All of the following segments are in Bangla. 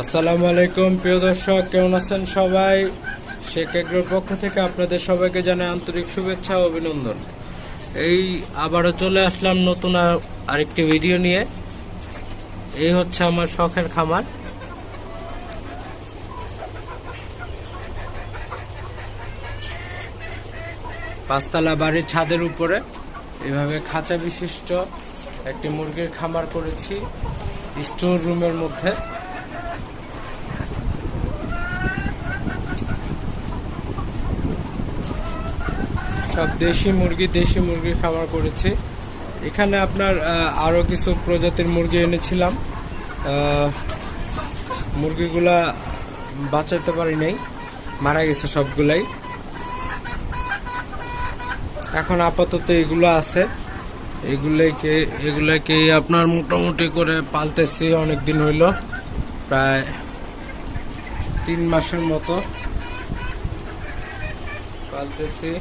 আসসালামু আলাইকুম, প্রিয় দর্শক, কেমন আছেন সবাই? শেখ এগ্রোর পক্ষ থেকে আপনাদের সবাইকে জানাই আন্তরিক শুভেচ্ছা ও অভিনন্দন। এই আবারও চলে আসলাম নতুন আর- আরেকটি ভিডিও নিয়ে। এই হচ্ছে আমার শখের খামার। পাঁচতলা বাড়ির ছাদের উপরে এভাবে খাঁচা বিশিষ্ট একটি মুরগির খামার করেছি স্টোর রুমের মধ্যে। সব দেশি মুরগি, দেশি মুরগির খামার করেছি। এখানে আপনার আরও কিছু প্রজাতির মুরগি এনেছিলাম। মুরগিগুলা বাঁচাতে পারি নাই, মারা গেছে সবগুলাই। এখন আপাতত এগুলো আছে। এগুলোকে এগুলোকে আপনার মোটামুটি করে পালতেছি অনেক দিন হইল, প্রায় তিন মাসের মতো। পালতেছি।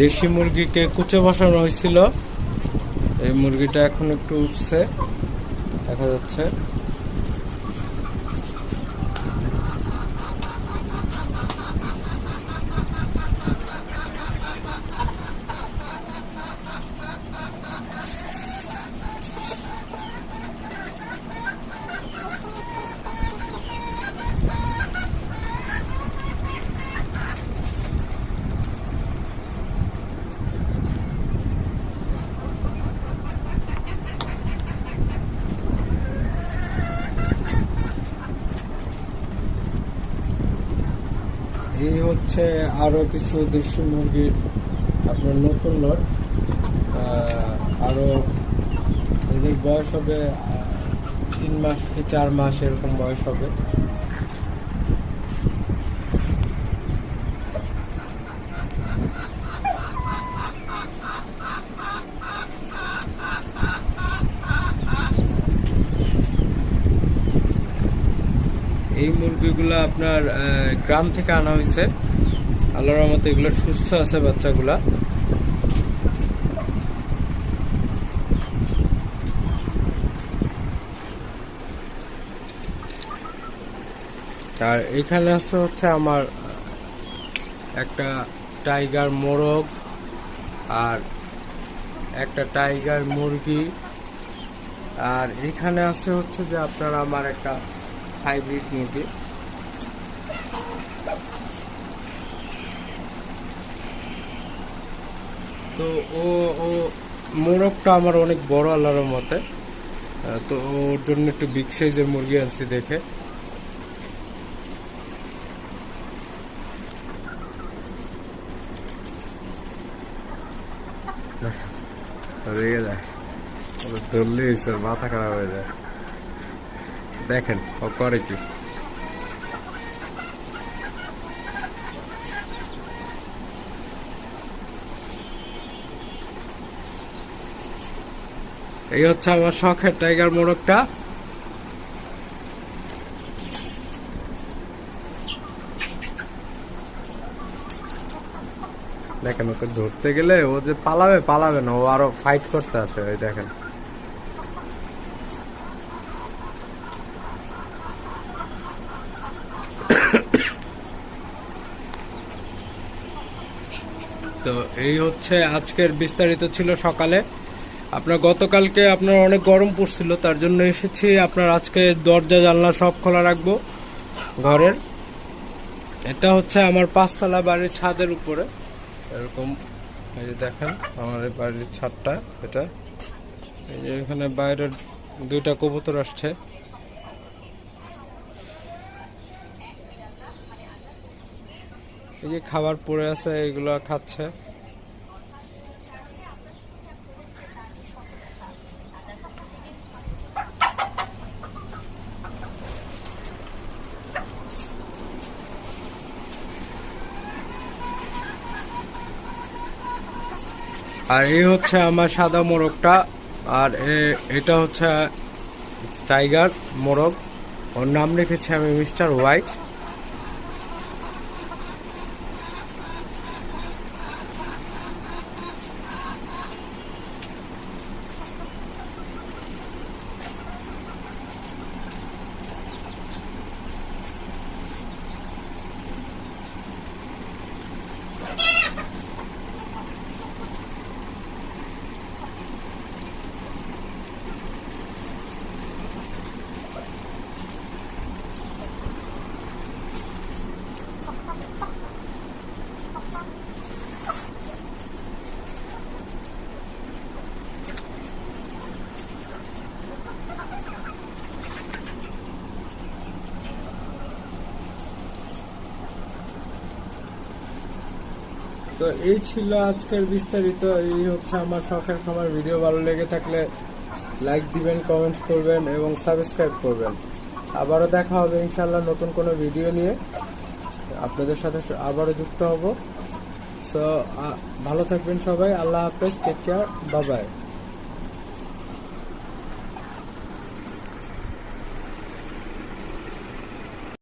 দেশি মুরগিকে কুচে বসানো হয়েছিল। এই মুরগিটা এখন একটু উঠছে দেখা যাচ্ছে এই হচ্ছে আরও কিছু দেশি মুরগির আপনার নতুন লট আরও এদের বয়স হবে তিন মাস কি চার মাস এরকম বয়স হবে। এই মুরগিগুলো আপনার গ্রাম থেকে আনা হয়েছে। আল্লাহর রহমতে এগুলো সুস্থ আছে বাচ্চাগুলা। আর এখানে আছে হচ্ছে আমার, একটা টাইগার মোরগ আর একটা টাইগার মুরগি। আর এখানে আছে হচ্ছে যে আপনার আমার একটা হাইব্রিড মুরগি। তো ও ও, মোরগটা আমার অনেক বড় আল্লাহর মতে তো ওর জন্য একটু বিগ সাইজের মুরগি আনছি দেখে। রেগে যায়। ধরলেই মাথা খারাপ হয়ে যায়। দেখেন ও করে কি। এই হচ্ছে আমার শখের টাইগার মোরগটা দেখেন, ওকে ধরতে গেলে ও যে পালাবে পালাবে না, ও আরও ফাইট করতে আসে ওই দেখেন। তো এই হচ্ছে আজকের বিস্তারিত ছিল সকালে। আপনার গতকালকে আপনার অনেক গরম পড়ছিল, তার জন্য এসেছি, আপনার আজকে দরজা, জানলা সব খোলা রাখব ঘরের। এটা হচ্ছে আমার পাঁচতলা বাড়ির ছাদের উপরে। এরকম, এই যে দেখেন, আমার এই বাড়ির ছাদটা, এটা। এই যে এখানে বাইরের দুইটা কবুতর আসছে। এই যে খাবার পড়ে আছে, এগুলো খাচ্ছে। আর এই হচ্ছে আমার সাদা মোরগটা, আর এটা হচ্ছে টাইগার মোরগ। ওর নাম রেখেছি আমি মিস্টার হোয়াইট। তো এই ছিল আজকের বিস্তারিত। এই হচ্ছে আমার শখের খামার। ভিডিও ভালো লেগে থাকলে লাইক দিবেন কমেন্টস করবেন এবং সাবস্ক্রাইব করবেন। আবারও দেখা হবে ইনশাল্লাহ নতুন কোনো ভিডিও নিয়ে। আপনাদের সাথে আবারও যুক্ত হব। সো ভালো থাকবেন সবাই। আল্লাহ হাফেজ। টেক কেয়ার বাবাই